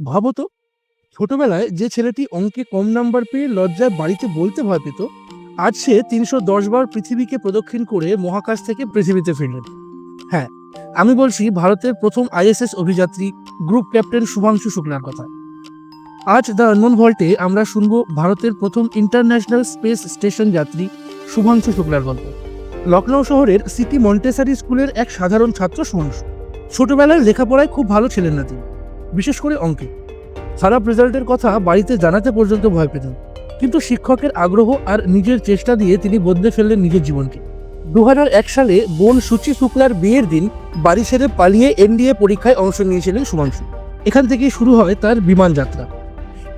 ভাবো তো, ছোটবেলায় যে ছেলেটি অঙ্কে কম নাম্বার পেয়ে লজ্জায় বাড়িতে বলতে ভয় পেত আজ সে তিনশো দশ বার পৃথিবীকে প্রদক্ষিণ করে মহাকাশ থেকে পৃথিবীতে ফিরলেন। হ্যাঁ আমি বলছি ভারতের প্রথম আইএসএস অভিযাত্রী গ্রুপ ক্যাপ্টেন শুভাংশু শুক্লার কথা। আজ দ্য আনমন ভল্টে আমরা শুনব ভারতের প্রথম ইন্টারন্যাশনাল স্পেস স্টেশন যাত্রী শুভাংশু শুক্লার গল্প। লখনৌ শহরের সিটি মন্টেসারি স্কুলের এক সাধারণ ছাত্র শুভাংশু। ছোটবেলায় লেখাপড়ায় খুব ভালো ছিলেন না তিনি। বিশেষ করে অঙ্কে। খারাপ রেজাল্টের কথা বাড়িতে জানাতে পর্যন্ত ভয় পেতেন। কিন্তু শিক্ষকের আগ্রহ আর নিজের চেষ্টা দিয়ে তিনি বদলে ফেললেন নিজের জীবনকে। দু সালে বোন সুচি শুক্লার বিয়ের দিন বাড়ি ছেড়ে পালিয়ে এনডিএ পরীক্ষায় অংশ নিয়েছিলেন শুভাংশু এখান থেকেই শুরু হয় তার বিমান যাত্রা।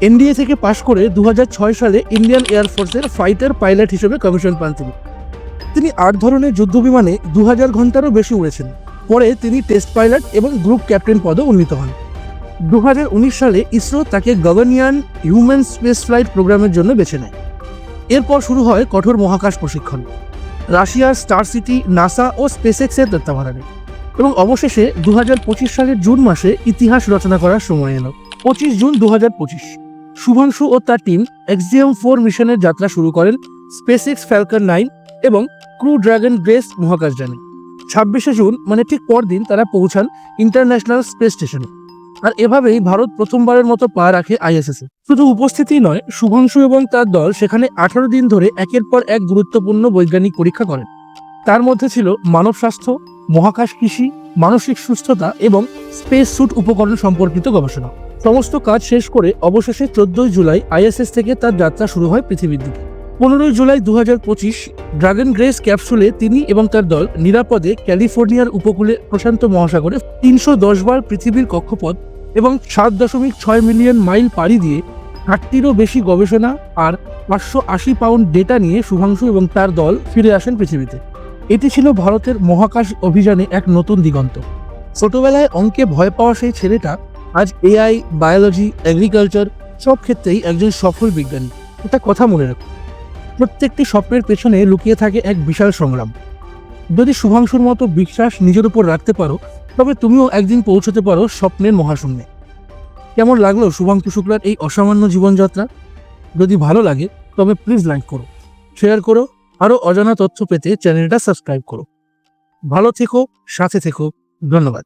এনডিএ থেকে পাশ করে দু হাজার ছয় সালে ইন্ডিয়ান এয়ারফোর্সের ফাইটার পাইলট হিসেবে কমিশন পান তিনি। তিনি আট ধরনের যুদ্ধ বিমানে দু হাজার ঘন্টারও বেশি উড়েছেন। পরে তিনি টেস্ট পাইলট এবং গ্রুপ ক্যাপ্টেন পদে উন্নীত হন। দু হাজার উনিশ সালে ইসরো তাকে গগনয়ান হিউম্যান স্পেস ফ্লাইট প্রোগ্রামের জন্য বেছে নেয়। এরপর শুরু হয় কঠোর মহাকাশ প্রশিক্ষণ। রাশিয়ার স্টার সিটি, নাসা ও স্পেসএক্সের তত্ত্বাবধানে। এবং অবশেষে দুহাজার পঁচিশ সালের জুন মাসে ইতিহাস রচনা করার সময় এলো। পঁচিশ জুন দু হাজার পঁচিশ। শুভাংশু ও তার টিম এক্সিএম ফোর মিশনের যাত্রা শুরু করেন স্পেসএক্স ফ্যালকন নাইন এবং ক্রু ড্রাগন গ্রেস মহাকাশযানে। ছাব্বিশে জুন মানে ঠিক পরদিন, তারা পৌঁছান ইন্টারন্যাশনাল স্পেস স্টেশনে। আর এভাবেই ভারত প্রথমবারের মতো পা রাখে আইএসএস শুধু উপস্থিতি নয়, শুভাংশু এবং তার দল সেখানে আঠারো দিন ধরে একের পর এক গুরুত্বপূর্ণ বৈজ্ঞানিক পরীক্ষা করেন। তার মধ্যে ছিল মানব স্বাস্থ্য, মহাকাশ কৃষি, মানসিক সুস্থতা এবং স্পেস স্যুট উপকরণ সম্পর্কিত গবেষণা। সমস্ত কাজ শেষ করে অবশেষে চোদ্দই জুলাই আইএসএস থেকে তার যাত্রা শুরু হয় পৃথিবীর দিকে। পনেরোই জুলাই দু পঁচিশ ড্রাগন গ্রেস ক্যাপসুলে তিনি এবং তার দল নিরাপদে ক্যালিফোর্নিয়ার উপকূলে প্রশান্ত মহাসাগরে তিনশো দশ বার পৃথিবীর কক্ষপথ এবং সাত দশমিক ছয় মিলিয়ন মাইল পাড়ি দিয়ে ষাটটিরও বেশি গবেষণা আর পাঁচশো আশি পাউন্ড ডেটা নিয়ে শুভাংশু এবং তার দল ফিরে আসেন পৃথিবীতে। এটি ছিল ভারতের মহাকাশ অভিযানে এক নতুন দিগন্ত। ছোটবেলায় অঙ্কে ভয় পাওয়া সেই ছেলেটা আজ এআই, বায়োলজি, এগ্রিকালচার সব ক্ষেত্রেই একজন সফল বিজ্ঞানী। এটা কথা মনে রাখো, প্রত্যেকটি স্বপ্নের পেছনে লুকিয়ে থাকে এক বিশাল সংগ্রাম। যদি শুভাংশুর মতো বিশ্বাস নিজের উপর রাখতে পারো তবে তুমিও একদিন পৌঁছতে পারো স্বপ্নের মহাশূন্যে। কেমন লাগল শুভাঙ্কু শুক্লার এই অসামান্য জীবনযাত্রা? যদি ভালো লাগে, তবে প্লিজ লাইক করো শেয়ার করো, আরও অজানা তথ্য পেতে চ্যানেলটা সাবস্ক্রাইব করো। ভালো থেকো, সাথে থেকো, ধন্যবাদ।